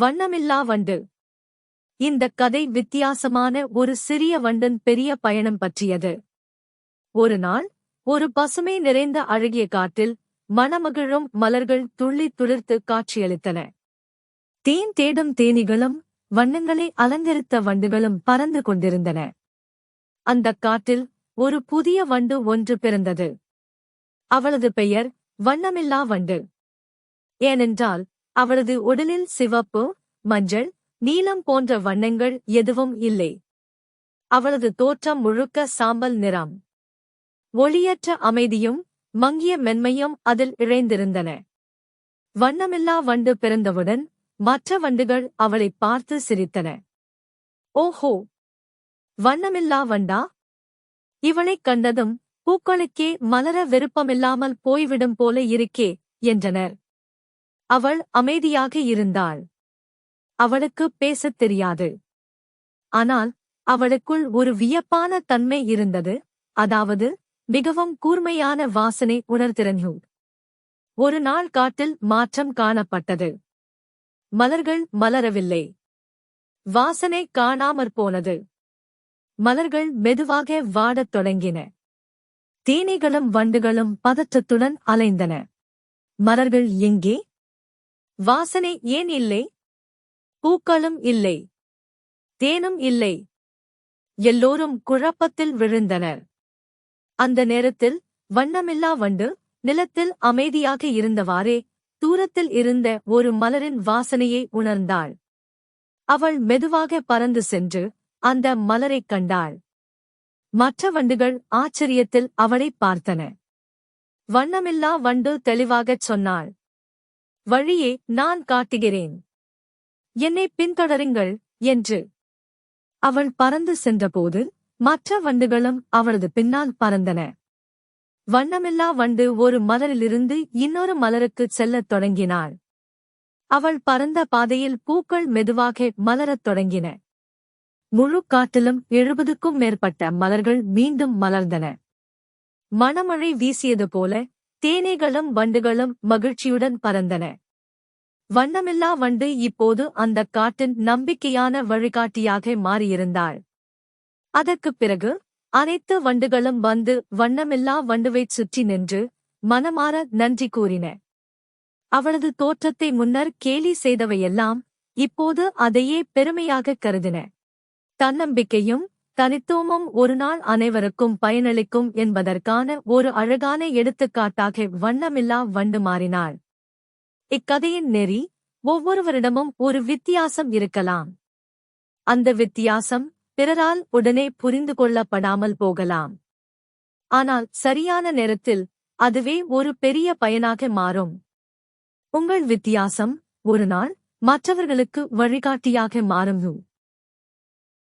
வண்ணமில்லா வண்டு. இந்த கதை வித்தியாசமான ஒரு சிறிய வண்டன் பெரிய பயணம் பற்றியது. ஒரு நாள் ஒரு பசுமை நிறைந்த அழகிய காட்டில் மணமகிழும் மலர்கள் துள்ளி துளிர்த்து காட்சியளித்தன. தேன் தேடும் தேனிகளும் வண்ணங்களை அலங்கரித்த வண்டுகளும் பறந்து கொண்டிருந்தன. அந்தக் காட்டில் ஒரு புதிய வண்டு ஒன்று பிறந்தது. அவளது பெயர் வண்ணமில்லா வண்டு. ஏனென்றால் அவளது உடலில் சிவப்பு மஞ்சள் நீலம் போன்ற வண்ணங்கள் எதுவும் இல்லை. அவளது தோற்றம் முழுக்க சாம்பல் நிறம். ஒளியற்ற அமைதியும் மங்கிய மென்மையும் அதில் இழைந்திருந்தன. வண்ணமில்லா வண்டு பிறந்தவுடன் மற்ற வண்டுகள் அவளைப் பார்த்து சிரித்தன. ஓஹோ! வண்ணமில்லா வண்டா? இவளைக் கண்டதும் பூக்களுக்கே மலர விருப்பமில்லாமல் போய்விடும் போல இருக்கே என்றனர். அவள் அமைதியாக இருந்தாள். அவளுக்கு பேசத் தெரியாது. ஆனால் அவளுக்குள் ஒரு வியப்பான தன்மை இருந்தது. அதாவது மிகவும் கூர்மையான வாசனை உணர்திறன்யூ ஒரு நாள் காட்டில் மாற்றம் காணப்பட்டது. மலர்கள் மலரவில்லை. வாசனை காணாமற் போனது. மலர்கள் மெதுவாக வாடத் தொடங்கின. தேனீகளும் வண்டுகளும் பதற்றத்துடன் அலைந்தன. மலர்கள் எங்கே? வாசனை ஏன் இல்லை? பூக்களும் இல்லை. தேனும் இல்லை. எல்லோரும் குழப்பத்தில் விழுந்தனர். அந்த நேரத்தில் வண்ணமில்லா வண்டு நிலத்தில் அமைதியாக இருந்தவாறே தூரத்தில் இருந்த ஒரு மலரின் வாசனையை உணர்ந்தாள். அவள் மெதுவாக பறந்து சென்று அந்த மலரைக் கண்டாள். மற்ற வண்டுகள் ஆச்சரியத்தில் அவளைப் பார்த்தன. வண்ணமில்லா வண்டு தெளிவாகச் சொன்னாள். வழியே நான் காட்டுகிறேன். என்னை பின்தொடருங்கள் என்று. அவள் பறந்து சென்றபோது மற்ற வண்டுகளும் அவளது பின்னால் பறந்தன. வண்ணமில்லா வண்டு ஒரு மலரிலிருந்து இன்னொரு மலருக்குச் செல்லத் தொடங்கினாள். அவள் பறந்த பாதையில் பூக்கள் மெதுவாக மலரத் தொடங்கின. முழு காட்டிலும் எழுபதுக்கும் மேற்பட்ட மலர்கள் மீண்டும் மலர்ந்தன. மணமழை வீசியது போல தேனீகளும் வண்டுகளும் மகிழ்ச்சியுடன் பறந்தன. வண்ணமில்லா வண்டு இப்போது அந்தக் காட்டின் நம்பிக்கையான வழிகாட்டியாக மாறியிருந்தாள். அதற்குப் பிறகு அனைத்து வண்டுகளும் வந்து வண்ணமில்லா வண்டுவைச் சுற்றி நின்று மனமாற நன்றி கூறின. அவளது தோற்றத்தை முன்னர் கேலி செய்தவையெல்லாம் இப்போது அதையே பெருமையாகக் கருதின. தன்னம்பிக்கையும் தனித்துவமும் ஒருநாள் அனைவருக்கும் பயனளிக்கும் என்பதற்கான ஒரு அழகான எடுத்துக்காட்டாக வண்ணமில்லா வண்டு மாறினாள். இக்கதையின் நெறி ஒவ்வொருவரிடமும் ஒரு வித்தியாசம் இருக்கலாம். அந்த வித்தியாசம் பிறரால் உடனே புரிந்து கொள்ளப்படாமல் போகலாம். ஆனால் சரியான நேரத்தில் அதுவே ஒரு பெரிய பயனாக மாறும். உங்கள் வித்தியாசம் ஒரு நாள் மற்றவர்களுக்கு வழிகாட்டியாக மாறும்.